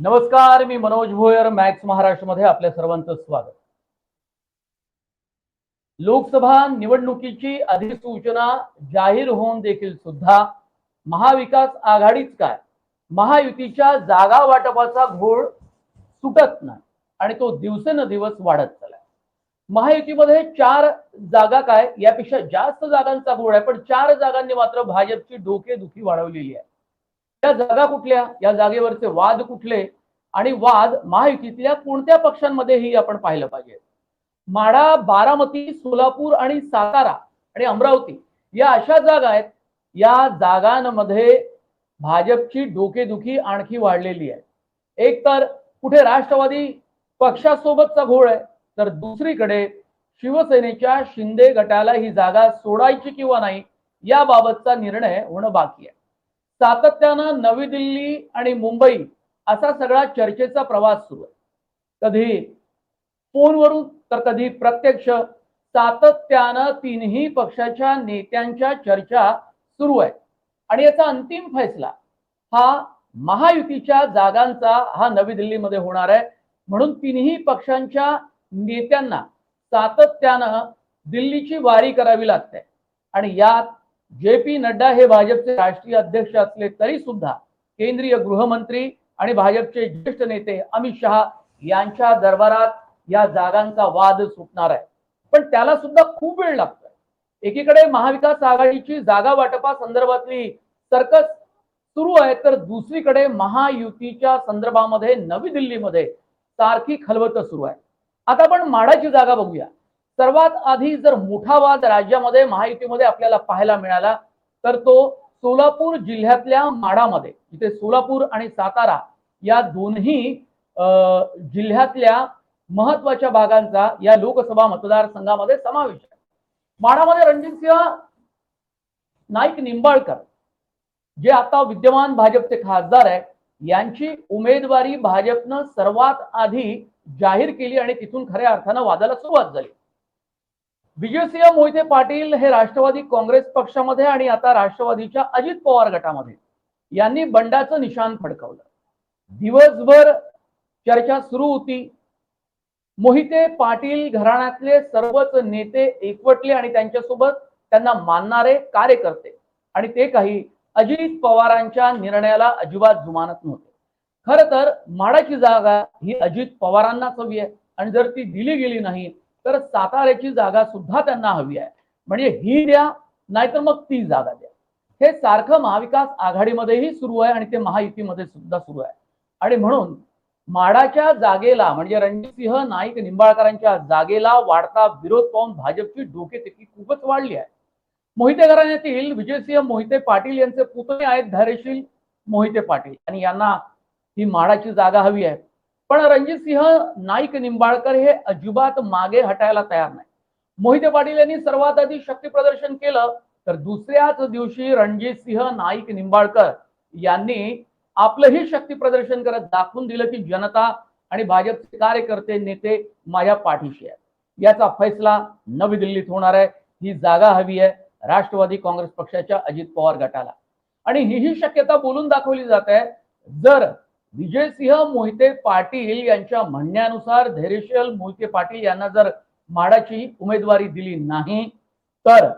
नमस्कार मी मनोज भोयर मॅक्स महाराष्ट्रमध्ये आपल्या सर्वांचं स्वागत. लोकसभा निवडणुकीची अधिसूचना जाहीर होऊन देखील सुद्धा महाविकास आघाडीच काय? महायुतीच्या जागा वाटपाचा घोळ सुटत नाही आणि तो दिवसेंदिवस वाढत चाललाय. महायुतीमध्ये चार जागा काय? यापेक्षा जास्त जागांचा घोळ आहे पण चार जागांनी मात्र भाजपची डोकेदुखी वाढवलेली आहे. या जागा कुठल्या? या जागेवरचे वाद कुठले? आणि वाद महायुतीतल्या कोणत्या पक्षांमध्येही आपण पाहिलं पाहिजे? माडा बारामती सोलापूर आणि सातारा आणि अमरावती या अशा जागा आहेत या जागांमध्ये भाजपची डोकेदुखी आणखी वाढलेली आहे. एक तर कुठे राष्ट्रवादी पक्षासोबतचा घोळ आहे तर दुसरीकडे शिवसेनेच्या शिंदे गटाला ही जागा सोडायची किंवा नाही याबाबतचा निर्णय होणं बाकी आहे. सातत्यानं नवी दिल्ली आणि मुंबई असा सगळा चर्चेचा प्रवास सुरू आहे. कधी फोनवरून तर कधी प्रत्यक्ष सातत्यानं तीनही पक्षाच्या नेत्यांच्या चर्चा सुरू आहे. आणि याचा अंतिम फैसला हा महायुतीच्या जागांचा हा नवी दिल्लीमध्ये होणार आहे. म्हणून तिन्ही पक्षांच्या नेत्यांना सातत्यानं दिल्लीची वारी करावी लागते. आणि यात जे पी नड्डा हे भाजपचे राष्ट्रीय अध्यक्ष असले तरी सुद्धा केंद्रीय गृहमंत्री आणि भाजपचे ज्येष्ठ नेते अमित शहा यांच्या दरबारात या जागांचा वाद सुटणार आहे. पण त्याला सुद्धा खूप वेळ लागतोय. एकीकडे महाविकास आघाडीची जागा वाटपा संदर्भातली सर्कस सुरू आहे तर दुसरीकडे महायुतीच्या संदर्भामध्ये नवी दिल्लीमध्ये सारखी खलबत सुरू आहे. आता आपण माडाची जागा बघूया. सर्वात आधी जर मोठा वाद राज्यामध्ये महायुतीमध्ये आपल्याला पाहायला मिळाला तर तो सोलापूर जिल्ह्यातल्या माडामध्ये जिथे सोलापूर आणि सातारा या दोन्ही जिल्ह्यातल्या महत्त्वाच्या भागांचा या लोकसभा मतदारसंघामध्ये समावेश आहे. माडामध्ये रणजितसिंह नाईक निंबाळकर जे आता विद्यमान भाजपचे खासदार आहे यांची उमेदवारी भाजपनं सर्वात आधी जाहीर केली आणि तिथून खऱ्या अर्थानं वादाला सुरुवात झाली. विजयसिंह मोहिते पाटील हे राष्ट्रवादी काँग्रेस पक्षामध्ये आणि आता राष्ट्रवादीच्या अजित पवार गटामध्ये. यांनी बंडाचं निशाण फडकवलं. दिवसभर चर्चा सुरू होती. मोहिते पाटील घराण्यातले सर्वच नेते एकवटले आणि त्यांच्यासोबत त्यांना मानणारे कार्यकर्ते. आणि ते काही अजित पवारांच्या निर्णयाला अजिबात जुमानत नव्हते. खर तर माडाची जागा ही अजित पवारांनाच हवी आहे. आणि जर ती दिली गेली नाही तर साताऱ्याची जागा सुद्धा त्यांना हवी आहे. म्हणजे ही द्या नाहीतर मग ती जागा द्या. हे सारखं महाविकास आघाडीमध्येही सुरू आहे आणि ते महायुतीमध्ये सुद्धा सुरू आहे. आणि म्हणून माडाच्या जागेला म्हणजे रणजितसिंह नाईक निंबाळकरांच्या जागेला वाढता विरोध पाहून भाजपची डोकेतेकी खूपच वाढली आहे. मोहिते घराण्यातील विजयसिंह मोहिते पाटील यांचे पुतळे आहेत धारेशील मोहिते पाटील. आणि यांना ही माडाची जागा हवी आहे. पण रणजितसिंह नाईक निंबाळकर हे अजिबात मागे हटायला तयार नाही. मोहिते पाटील यांनी सर्वात आधी शक्ती प्रदर्शन केलं तर दुसऱ्याच दिवशी रणजितसिंह नाईक निंबाळकर यांनी आपलंही शक्ती प्रदर्शन करत दाखवून दिलं की जनता आणि भाजपचे कार्यकर्ते नेते माझ्या पाठीशी आहेत. याचा फैसला नवी दिल्लीत होणार आहे. ही जागा हवी आहे राष्ट्रवादी काँग्रेस पक्षाच्या अजित पवार गटाला. आणि ही शक्यता बोलून दाखवली जात आहे. जर विजयसिंह मोहिते पाटील यांच्या म्हणण्यानुसार धैर्यशील मोहिते पाटील यांना जर माडाची उमेदवारी दिली नाही तर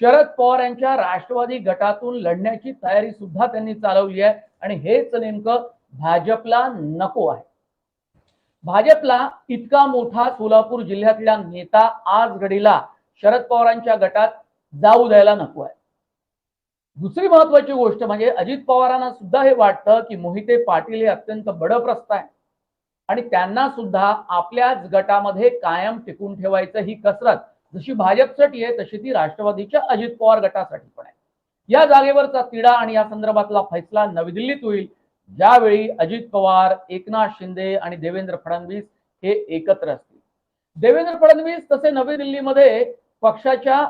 शरद पवार यांच्या राष्ट्रवादी गटातून लढण्याची तयारी सुद्धा त्यांनी चालवली आहे. आणि हेच नेमकं भाजपला नको आहे. भाजपला इतका मोठा सोलापूर जिल्ह्यातला नेता आज घडीला शरद पवारांच्या गटात जाऊ द्यायला नको आहे. दुसरी महत्वाची गोष्ट म्हणजे अजित पवारांना सुद्धा हे वाटतं की मोहिते पाटील हे अत्यंत बडप्रस्त आहे आणि त्यांना सुद्धा आपल्याच गटामध्ये कायम टिकून ठेवायचं ही कसरत. जशी भाजपसाठी आहे तशी ती राष्ट्रवादीच्या अजित पवार गटासाठी पण आहे. या जागेवरचा तिढा आणि या संदर्भातला फैसला नवी दिल्लीत होईल. ज्यावेळी अजित पवार एकनाथ शिंदे आणि देवेंद्र फडणवीस हे एकत्र असतील. देवेंद्र फडणवीस तसे नवी दिल्लीमध्ये पक्षाच्या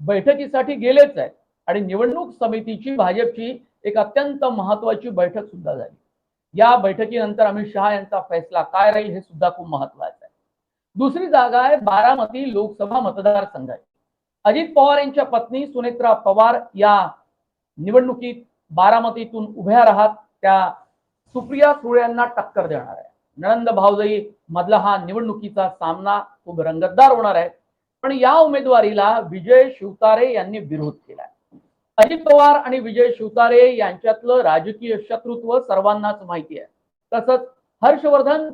बैठकीसाठी गेलेच आहेत. आणि निवडणूक समितीची भाजपची एक अत्यंत महत्वाची बैठक सुद्धा झाली. या बैठकीनंतर अमित शहा यांचा फैसला काय राहील हे सुद्धा खूप महत्वाचं आहे. दुसरी जागा आहे बारामती लोकसभा मतदारसंघाची. अजित पवार यांच्या पत्नी सुनेत्रा पवार या निवडणुकीत बारामतीतून उभ्या राहत त्या सुप्रिया सुळे यांना टक्कर देणार आहे नळंद भावजई मधला हा निवडणुकीचा सामना खूप रंगतदार होणार आहे पण या उमेदवारीला विजय शिवतारे यांनी विरोध केला आहे अजित पवार आणि विजय शिवतारे यांच्यातलं राजकीय शत्रुत्व सर्वांनाच माहिती आहे. तसंच हर्षवर्धन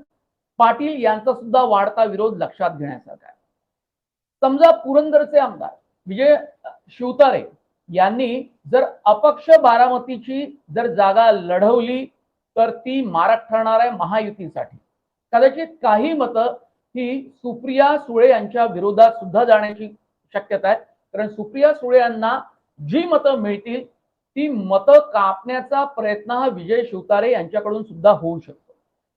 पाटील यांचा सुद्धा वाढता विरोध लक्षात घेण्यासारखा आहे. समजा पुरंदरचे आमदार विजय शिवतारे यांनी जर अपक्ष बारामतीची जर जागा लढवली तर ती मारक ठरणार आहे महायुतीसाठी. कदाचित काही मतं ही सुप्रिया सुळे यांच्या विरोधात सुद्धा जाण्याची शक्यता आहे. कारण सुप्रिया सुळे यांना जी मतं मिळतील ती मतं कापण्याचा प्रयत्न हा विजय शिवतारे यांच्याकडून सुद्धा होऊ शकतो.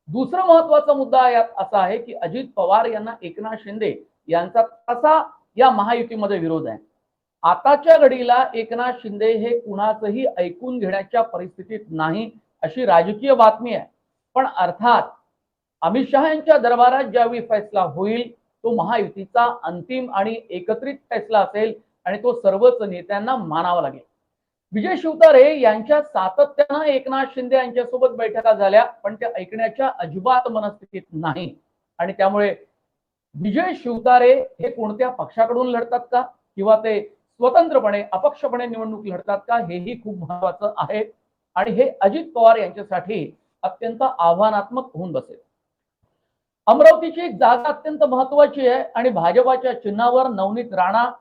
दुसरा महत्त्वाचा मुद्दा यात असा आहे की अजित पवार यांना एकनाथ शिंदे यांचा कसा या महायुतीमध्ये विरोध आहे? आताच्या घडीला एकनाथ शिंदे हे कुणाचंही ऐकून घेण्याच्या परिस्थितीत नाही अशी राजकीय बातमी आहे. पण अर्थात अमित शहा यांच्या दरबारात ज्यावेळी फैसला होईल तो महायुतीचा अंतिम आणि एकत्रित फैसला असेल आणि तो सर्वच नेत्यांना मानावा लागेल. विजय शिवतारे यांच्या सातत्यानं एकनाथ शिंदे यांच्यासोबत बैठका झाल्या पण त्या ऐकण्याच्या अजिबात मनस्थितीत नाही. आणि त्यामुळे विजय शिवतारे हे कोणत्या पक्षाकडून लढतात का? किंवा ते स्वतंत्रपणे अपक्षपणे निवडणूक लढतात का? हेही खूप महत्वाचं आहे. आणि हे अजित पवार यांच्यासाठी अत्यंत आव्हानात्मक होऊन बसेल. अमरावतीची जागा अत्यंत महत्वाची आहे आणि भाजपाच्या चिन्हावर नवनीत राणा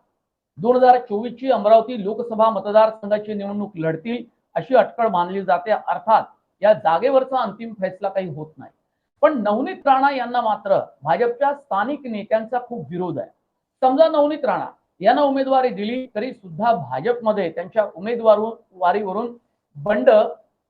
दोन हजार चोवीस ची अमरावती लोकसभा मतदारसंघाची निवडणूक लढतील अशी अटकळ मानली जाते. अर्थात या जागेवरचा अंतिम फैसला काही होत नाही. पण नवनीत राणा यांना मात्र भाजपच्या स्थानिक नेत्यांचा खूप विरोध आहे. समजा नवनीत राणा यांना उमेदवारी दिली तरी सुद्धा भाजपमध्ये त्यांच्या उमेदवारीवरून बंड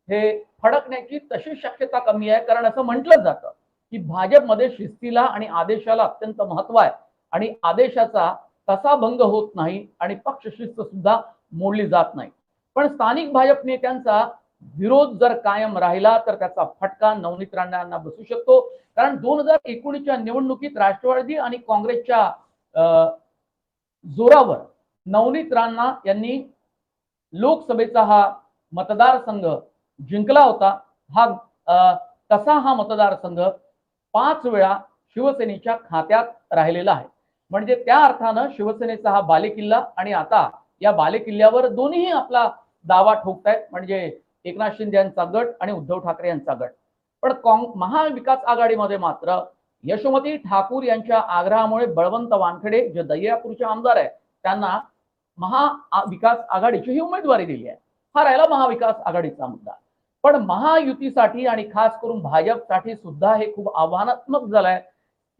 हे फडकण्याची तशी शक्यता कमी आहे. कारण असं म्हटलं जातं की भाजपमध्ये शिस्तीला आणि आदेशाला अत्यंत महत्त्व आहे. आणि आदेशाचा तसा भंग होत नाही आणि पक्षशिस्त सुद्धा मोडली जात नाही. पण स्थानिक भाजप नेत्यांचा विरोध जर कायम राहिला तर त्याचा फटका नवनीत राणांना बसू शकतो. कारण दोन हजार एकोणीसच्या निवडणुकीत राष्ट्रवादी आणि काँग्रेसच्या अं, जोरावर नवनीत राणा यांनी लोकसभेचा हा मतदारसंघ जिंकला होता. हा अं, तसा हा मतदारसंघ पाच वेळा शिवसेनेच्या खात्यात राहिलेला आहे. म्हणजे त्या अर्थानं शिवसेनेचा हा बालेकिल्ला आणि आता या बालेकिल्ल्यावर दोन्ही आपला दावा ठोकतायत म्हणजे एकनाथ शिंदे यांचा गट आणि उद्धव ठाकरे यांचा गट. पण काँग महाविकास आघाडीमध्ये मात्र यशोमती ठाकूर यांच्या आग्रहामुळे बळवंत वानखेडे जे दह्यापूरचे आमदार आहेत त्यांना महाविकास आघाडीची ही उमेदवारी दिली आहे. हा राहिला महाविकास आघाडीचा मुद्दा. पण महायुतीसाठी आणि खास करून भाजपसाठी सुद्धा हे खूप आव्हानात्मक झालंय.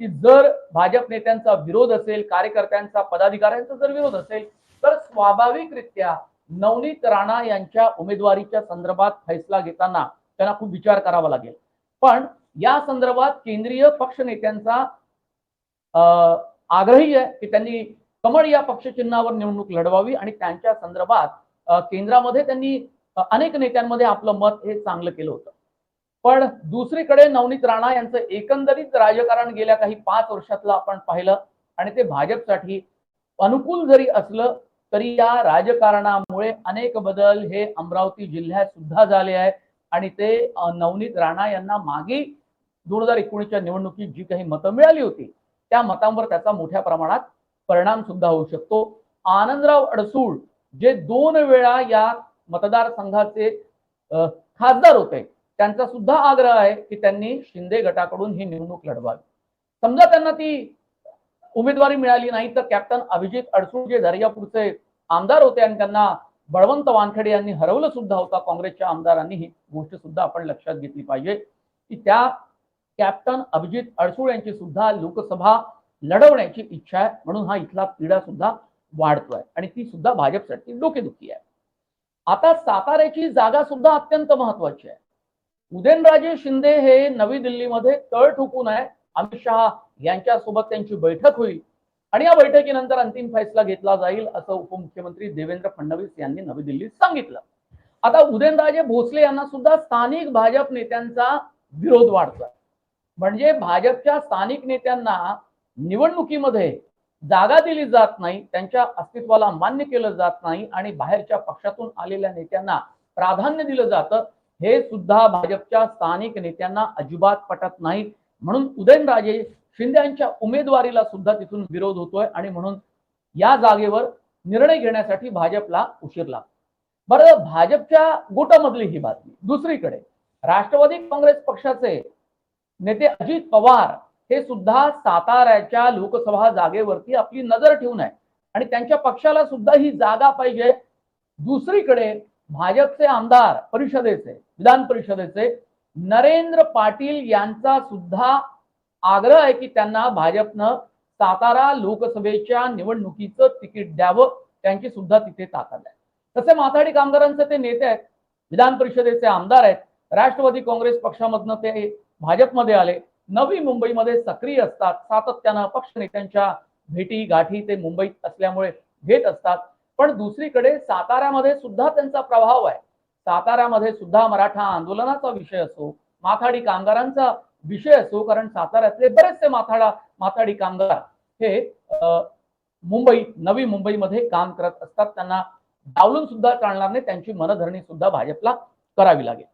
की जर भाजप नेत्यांचा विरोध असेल कार्यकर्त्यांचा पदाधिकाऱ्यांचा जर विरोध असेल तर स्वाभाविकरित्या नवनीत राणा यांच्या उमेदवारीच्या संदर्भात फैसला घेताना त्यांना खूप विचार करावा लागेल. पण या संदर्भात केंद्रीय पक्ष नेत्यांचा अं, आग्रही आहे की त्यांनी कमळ या पक्षचिन्हावर निवडणूक लढवावी आणि त्यांच्या संदर्भात केंद्रामध्ये त्यांनी अनेक नेत्यांमध्ये आपलं मत हे चांगलं केलं होतं. पण दुसरीकडे नवनीत राणा यांचं एकंदरीत राजकारण गेल्या काही पाच वर्षातलं आपण पाहिलं आणि ते भाजपसाठी अनुकूल जरी असलं तरी या राजकारणामुळे अनेक बदल हे अमरावती जिल्ह्यात सुद्धा झाले आहे आणि ते नवनीत राणा यांना मागे दोन हजार एकोणीसच्या निवडणुकीत जी काही मतं मिळाली होती त्या मतांवर त्याचा मोठ्या प्रमाणात परिणाम सुद्धा होऊ शकतो. आनंदराव अडसूळ जे दोन वेळा या मतदारसंघाचे खासदार होते त्यांचा सुद्धा आग्रह आहे की त्यांनी शिंदे गटाकडून ही निवडणूक लढवावी. समजा त्यांना ती उमेदवारी मिळाली नाही तर कॅप्टन अभिजित अडसूळ जे दर्यापूरचे आमदार होते आणि त्यांना बळवंत वानखेडे यांनी हरवलं सुद्धा होता काँग्रेसच्या आमदारांनी ही गोष्ट सुद्धा आपण लक्षात घेतली पाहिजे. की त्या कॅप्टन अभिजित अडसूळ यांची सुद्धा लोकसभा लढवण्याची इच्छा आहे म्हणून हा इथला पिढा सुद्धा वाढतोय आणि ती सुद्धा भाजपसाठी डोकेदुखी आहे. आता साताऱ्याची जागा सुद्धा अत्यंत महत्वाची आहे. उदयनराजे शिंदे हे नवी दिल्लीमध्ये तळ ठोकून आहे. अमित शहा यांच्यासोबत त्यांची बैठक होईल आणि या बैठकीनंतर अंतिम फैसला घेतला जाईल असं उपमुख्यमंत्री देवेंद्र फडणवीस यांनी नवी दिल्लीत सांगितलं. आता उदयनराजे भोसले यांना सुद्धा स्थानिक भाजप नेत्यांचा विरोध वाढतोय. म्हणजे भाजपच्या स्थानिक नेत्यांना निवडणुकीमध्ये जागा दिली जात नाही त्यांच्या अस्तित्वाला मान्य केलं जात नाही आणि बाहेरच्या पक्षातून आलेल्या नेत्यांना प्राधान्य दिलं जातं. हे सुद्धा भाजपच्या स्थानिक नेत्यांना अजिबात पटत नाहीत म्हणून उदयनराजे शिंदे यांच्या उमेदवारीला सुद्धा तिथून विरोध होतोय आणि म्हणून या जागेवर निर्णय घेण्यासाठी भाजपला उशीर लागतो बरं भाजपच्या गोटामधली ही बातमी. दुसरीकडे राष्ट्रवादी काँग्रेस पक्षाचे नेते अजित पवार हे सुद्धा साताऱ्याच्या लोकसभा जागेवरती आपली नजर ठेवून आहे आणि त्यांच्या पक्षाला सुद्धा ही जागा पाहिजे. दुसरीकडे भाजपचे आमदार परिषदेचे विधान परिषदेचे नरेंद्र पाटील यांचा सुद्धा आग्रह आहे की त्यांना भाजपनं सातारा लोकसभेच्या निवडणुकीचं तिकीट द्यावं. त्यांची सुद्धा तिथे ताकद आहे. तसे माथाडी कामगारांचे ते नेते आहेत. विधान परिषदेचे आमदार आहेत. राष्ट्रवादी काँग्रेस पक्षामधनं ते भाजपमध्ये आले. नवी मुंबईमध्ये सक्रिय असतात. सातत्यानं पक्ष नेत्यांच्या भेटी गाठी ते मुंबईत असल्यामुळे घेत असतात. पण दुसरीकडे साताऱ्यामध्ये सुद्धा त्यांचा प्रभाव आहे. साताऱ्यामध्ये सुद्धा मराठा आंदोलनाचा विषय असो माथाडी कामगारांचा विषय असो कारण साताऱ्यातले बरेचसे माथाडा माथाडी कामगार हे मुंबई नवी मुंबईमध्ये काम करत असतात. त्यांना डावलून सुद्धा चालणार नाही. त्यांची मनधरणी सुद्धा भाजपला करावी लागेल.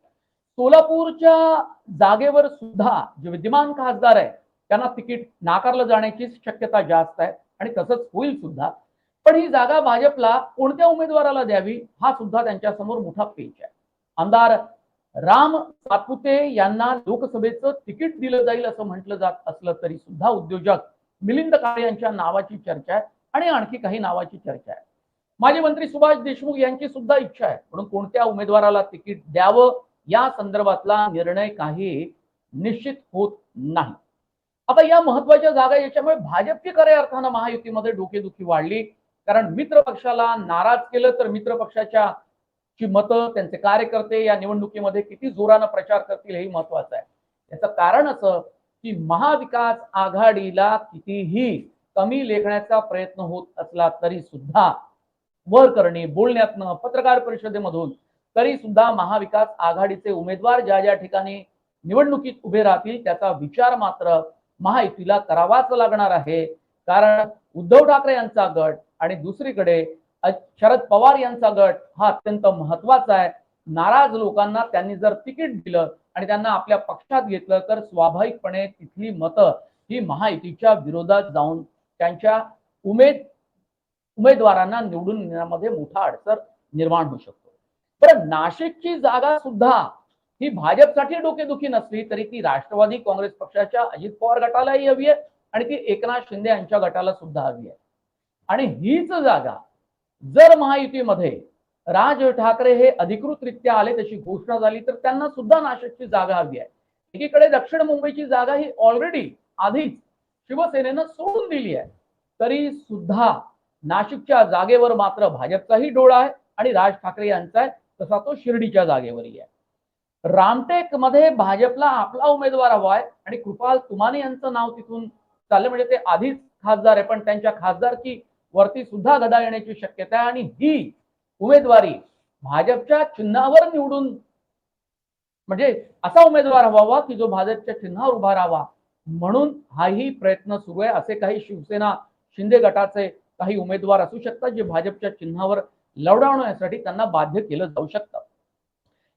सोलापूरच्या जागेवर सुद्धा जे विद्यमान खासदार आहे त्यांना तिकीट नाकारलं जाण्याची शक्यता जास्त आहे आणि तसंच होईल सुद्धा. पण ही जागा भाजपला कोणत्या उमेदवाराला द्यावी हा सुद्धा त्यांच्यासमोर मोठा पेच आहे. आमदार राम सातपुते यांना लोकसभेचं तिकीट दिलं जाईल असं म्हटलं जात असलं तरी सुद्धा उद्योजक मिलिंद काळे यांच्या नावाची चर्चा आहे आणि आणखी काही नावाची चर्चा आहे. माजी मंत्री सुभाष देशमुख यांची सुद्धा इच्छा आहे म्हणून कोणत्या उमेदवाराला तिकीट द्यावं या संदर्भातला निर्णय काही निश्चित होत नाही. आता या महत्त्वाच्या जागा याच्यामुळे भाजपची खऱ्या अर्थानं महायुतीमध्ये डोकेदुखी वाढली. कारण मित्र पक्षाला नाराज केलं तर मित्र पक्षाच्या ची मतं त्यांचे कार्यकर्ते या निवडणुकीमध्ये किती जोरानं प्रचार करतील हे महत्वाचं आहे. याचं कारण असं की महाविकास आघाडीला कितीही कमी लेखण्याचा प्रयत्न होत असला तरी सुद्धा वर करणे बोलण्यातनं पत्रकार परिषदेमधून तरी सुद्धा महाविकास आघाडीचे उमेदवार ज्या ज्या ठिकाणी निवडणुकीत उभे राहतील त्याचा विचार मात्र महायुतीला करावाच लागणार आहे. कारण उद्धव ठाकरे यांचा गट आणि दुसरीकडे शरद पवार यांचा गट हा अत्यंत महत्त्वाचा आहे. नाराज लोकांना त्यांनी जर तिकीट दिलं आणि त्यांना आपल्या पक्षात घेतलं तर स्वाभाविकपणे तिथली मतं ही महायुतीच्या विरोधात जाऊन त्यांच्या उमेद उमेदवारांना निवडून येण्यामध्ये मोठा अडसर निर्माण होऊ शकतो. पण नाशिकची जागा सुद्धा ही भाजपसाठी डोकेदुखी नसली तरी ती राष्ट्रवादी काँग्रेस पक्षाच्या अजित पवार गटालाही हवी आहे आणि ती एकनाथ शिंदे यांच्या गटाला सुद्धा हवी आहे. आणि हीच जागा जर महायुतीमध्ये राज ठाकरे हे अधिकृतरित्या आले तशी घोषणा झाली तर त्यांना सुद्धा नाशिकची जागा हवी आहे. एकीकडे दक्षिण मुंबईची जागा ही ऑलरेडी आधीच शिवसेनेनं सोडून दिली आहे. तरी सुद्धा नाशिकच्या जागेवर मात्र भाजपचाही डोळा आहे आणि राज ठाकरे यांचा आहे तसा तो शिर्डीच्या जागेवरही आहे. रामटेकमध्ये भाजपला आपला उमेदवार हवा आहे आणि कृपाल तुमाने यांचं नाव तिथून चाललं म्हणजे ते आधीच खासदार आहे पण त्यांच्या खासदारकी वरती सुद्धा गदा येण्याची शक्यता आहे. आणि ही उमेदवारी भाजपच्या चिन्हावर निवडून म्हणजे असा उमेदवार हवा की जो भाजपच्या चिन्हावर उभा राहावा. म्हणून हाही प्रयत्न सुरू आहे. असे काही शिवसेना शिंदे गटाचे काही उमेदवार असू शकतात जे भाजपच्या चिन्हावर लढवण्यासाठी त्यांना बाध्य केलं जाऊ शकतं.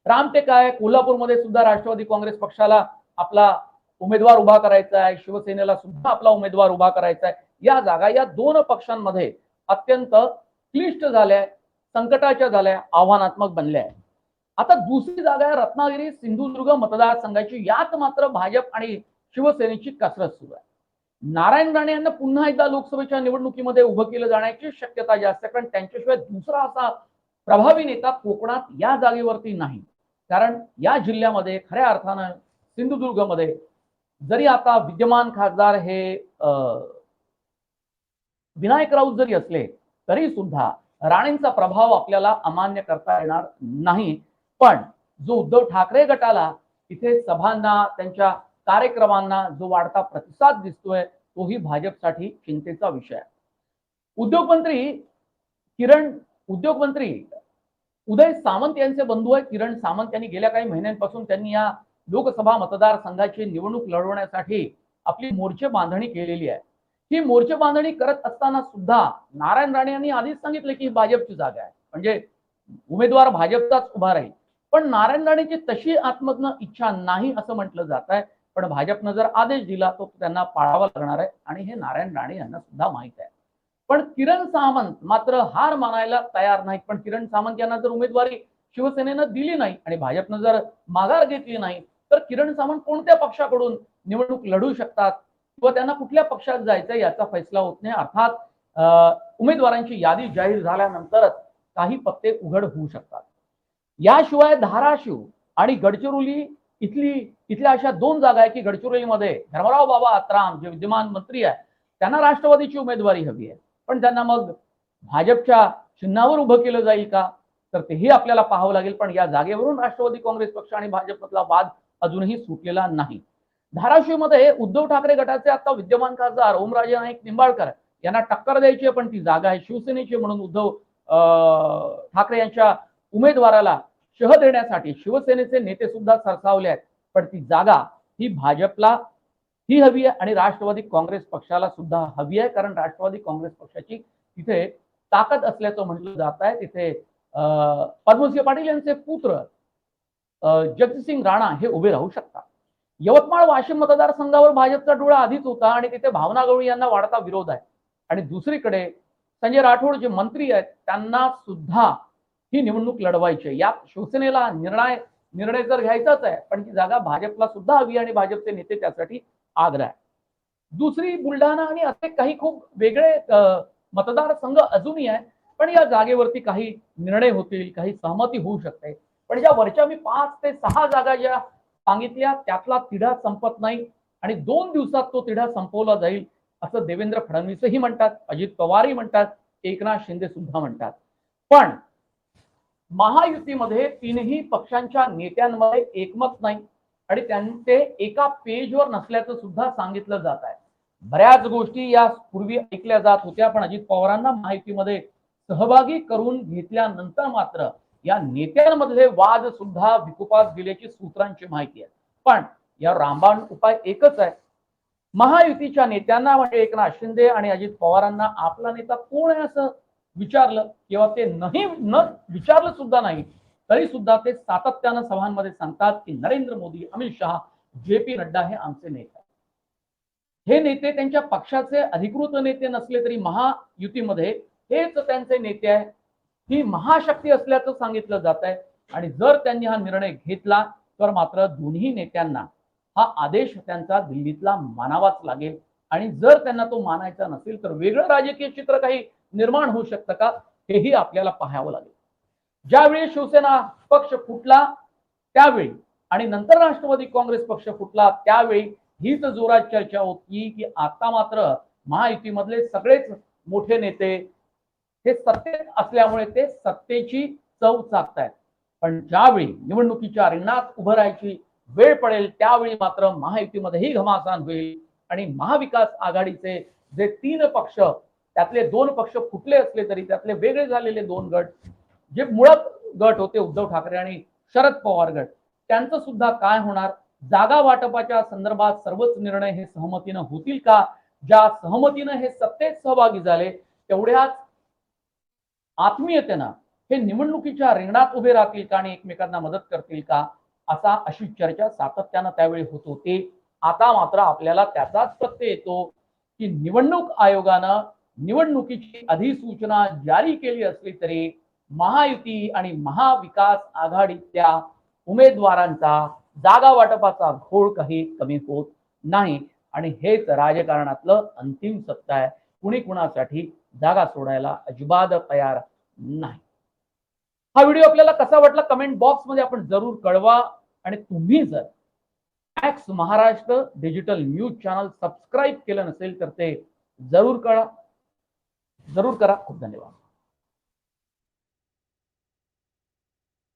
रामटेक आहे. कोल्हापूरमध्ये सुद्धा राष्ट्रवादी काँग्रेस पक्षाला आपला उमेदवार उभा करायचा आहे. शिवसेनेला सुद्धा आपला उमेदवार उभा करायचा आहे. या जागा या दोन पक्षांमध्ये अत्यंत क्लिष्ट झाल्या संकटाच्या झाल्या आव्हानात्मक बनल्या. आता दुसरी जागा आहे रत्नागिरी सिंधुदुर्ग मतदारसंघाची यात मात्र भाजप आणि शिवसेनेची कसरत सुरू आहे. नारायण राणे यांना पुन्हा एकदा लोकसभेच्या निवडणुकीमध्ये उभं केलं जाण्याची शक्यता जास्त आहे कारण त्यांच्याशिवाय दुसरा असा प्रभावी नेता कोकणात या जागेवरती नाही. कारण या जिल्ह्यामध्ये खऱ्या अर्थानं सिंधुदुर्गमध्ये जरी आता विद्यमान खासदार हे विनायक राऊत जरी असले तरी सुद्धा राणेंचा प्रभाव आपल्याला अमान्य करता येणार नाही. पण जो उद्धव ठाकरे गटाला इथे सभांना त्यांच्या कार्यक्रमांना जो वाढता प्रतिसाद दिसतोय तोही भाजपसाठी चिंतेचा विषय आहे. उद्योगमंत्री किरण उद्योगमंत्री उदय सामंत यांचे बंधू आहेत. किरण सामंत यांनी गेल्या काही महिन्यांपासून त्यांनी या लोकसभा मतदारसंघाची निवडणूक लढवण्यासाठी आपली मोर्चे बांधणी केलेली आहे. ही मोर्चे बांधणी करत असताना सुद्धा नारायण राणे यांनी आधीच सांगितले की ही भाजपची जागा आहे. म्हणजे उमेदवार भाजपचाच उभा राहील. पण नारायण राणेची तशी आत्मज्ञ इच्छा नाही असं म्हटलं जात आहे. पण भाजपनं जर आदेश दिला तो त्यांना पाळावा लागणार आहे. आणि हे नारायण राणे यांना सुद्धा माहीत आहे. पण किरण सामंत मात्र हार मानायला तयार नाहीत. पण किरण सामंत यांना जर उमेदवारी शिवसेनेनं दिली नाही आणि भाजपनं जर माघार घेतली नाही तर किरण सामंत कोणत्या पक्षाकडून निवडणूक लढू शकतात? किंवा त्यांना कुठल्या पक्षात जायचं याचा फैसला होत नाही. अर्थात अं, उमेदवारांची यादी जाहीर झाल्यानंतरच काही पत्ते उघड होऊ शकतात. याशिवाय धाराशिव आणि गडचिरोली इथली इथल्या अशा दोन जागा आहे की गडचिरोलीमध्ये धर्मराव बाबा आत्राम जे विद्यमान मंत्री आहे त्यांना राष्ट्रवादीची उमेदवारी हवी आहे. पण त्यांना मग भाजपच्या चिन्हावर उभं केलं जाईल का? तर तेही आपल्याला पाहावं लागेल. पण या जागेवरून राष्ट्रवादी काँग्रेस पक्ष आणि भाजपमधला वाद अजूनही सुटलेला नाही. धाराशिवमध्ये उद्धव ठाकरे गटाचे आता विद्यमान खासदार ओमराजे नाईक निंबाळकर यांना टक्कर द्यायची आहे पण ती जागा आहे शिवसेनेची म्हणून उद्धव ठाकरे यांच्या उमेदवाराला शह देण्यासाठी शिवसेनेचे नेते सुद्धा सरसावले आहेत पण ती जागा ही भाजपला ही हवी आहे आणि राष्ट्रवादी काँग्रेस पक्षाला सुद्धा हवी आहे कारण राष्ट्रवादी काँग्रेस पक्षाची तिथे ताकद असल्याचं म्हटलं जात आहे. तिथे पद्मसिंह पाटील यांचे पुत्र जगसिंग जगजितसिंग राणा हे उभे राहू शकतात. यवतमाळ वाशिम मतदारसंघावर भाजपचा डोळा आधीच होता आणि तिथे भावना गवळी यांना वाढता विरोध आहे. आणि दुसरीकडे संजय राठोड जे मंत्री आहेत त्यांना सुद्धा ही निवडणूक लढवायची आहे. यात शिवसेनेला निर्णय निर्णय तर घ्यायचाच आहे पण ती जागा भाजपला सुद्धा हवी आणि भाजपचे नेते त्यासाठी आग्रह आहे दुसरी बुलढाणा आणि असे काही खूप वेगळे मतदारसंघ अजूनही आहे पण या जागेवरती काही निर्णय होतील काही सहमती होऊ शकते. पण ज्या वरच्या मी पाच ते सहा जागा ज्या सांगितल्या त्यातला तिढा संपत नाही आणि दोन दिवसात तो तिढा संपवला जाईल असं देवेंद्र फडणवीसही म्हणतात अजित पवारही म्हणतात एकनाथ शिंदे सुद्धा म्हणतात. पण महायुतीमध्ये तीनही पक्षांच्या नेत्यांमध्ये एकमत नाही आणि त्यांचे एका पेजवर नसल्याचं सुद्धा सांगितलं जात आहे. बऱ्याच गोष्टी या पूर्वी ऐकल्या जात होत्या पण अजित पवारांना माहितीमध्ये सहभागी करून घेतल्यानंतर मात्र या नेत्यांमधले वाद सुद्धा विकुपास गेल्याची सूत्रांची माहिती आहे. पण या रामबाण उपाय एकच आहे. महायुतीच्या नेत्यांना म्हणजे एकनाथ शिंदे आणि अजित पवारांना आपला नेता कोण आहे असं विचारलं किंवा ते नाही न विचारलं सुद्धा नाही तरी सुद्धा ते सातत्यानं सभांमध्ये सांगतात की नरेंद्र मोदी अमित शहा जे पी नड्डा हे आमचे नेते हे नेते त्यांच्या पक्षाचे अधिकृत नेते नसले तरी महायुतीमध्ये हेच त्यांचे नेते आहे ही महाशक्ती असल्याचं सांगितलं जात आहे आणि जर त्यांनी हा निर्णय घेतला तर मात्र दोन्ही नेत्यांना हा आदेश त्यांचा दिल्लीतला मानावाच लागेल. आणि जर त्यांना तो मानायचा नसेल तर वेगळं राजकीय चित्र काही निर्माण होऊ शकतं का? हेही आपल्याला पाहावं लागेल. ज्यावेळी शिवसेना पक्ष फुटला त्यावेळी आणि नंतर राष्ट्रवादी काँग्रेस पक्ष फुटला त्यावेळी हीच जोरात चर्चा होती की आता मात्र महायुतीमधले सगळेच मोठे नेते हे सत्तेत असल्यामुळे ते सत्तेची चव चाकतायत पण ज्यावेळी निवडणुकीच्या रिंगणात उभं राहायची वेळ पडेल त्यावेळी मात्र महायुतीमध्येही घमासान होईल. आणि महाविकास आघाडीचे जे तीन पक्ष त्यातले दोन पक्ष फुटले असले तरी त्यातले वेगळे झालेले दोन गट जे मुळात गट होते उद्धव ठाकरे आणि शरद पवार गट त्यांचं सुद्धा काय होणार? जागा वाटपाच्या संदर्भात सर्वच निर्णय हे सहमतीनं होतील का? ज्या सहमतीनं हे सत्तेत सहभागी झाले तेवढ्याच आत्मीयतेनं हे निवडणुकीच्या रिंगणात उभे राहतील का आणि एकमेकांना मदत करतील का असा अशी चर्चा सातत्यानं त्यावेळी होत होती. आता मात्र आपल्याला त्याचाच प्रत्यय येतो की निवडणूक आयोगानं निवडणुकीची अधिसूचना जारी केली असली तरी महायुती आणि महाविकास आघाडीतल्या उमेदवारांचा जागा वाटपाचा घोळ काही कमी होत नाही. आणि हेच राजकारणातलं अंतिम सत्य आहे. कुणी कुणासाठी जागा सोडायला अजिबात तयार नाही. हा व्हिडिओ आपल्याला कसा वाटला कमेंट बॉक्समध्ये आपण जरूर कळवा आणि तुम्ही जर Max Maharashtra digital news channel subscribe केलं नसेल तर ते जरूर करा. जरूर करा. खूप धन्यवाद.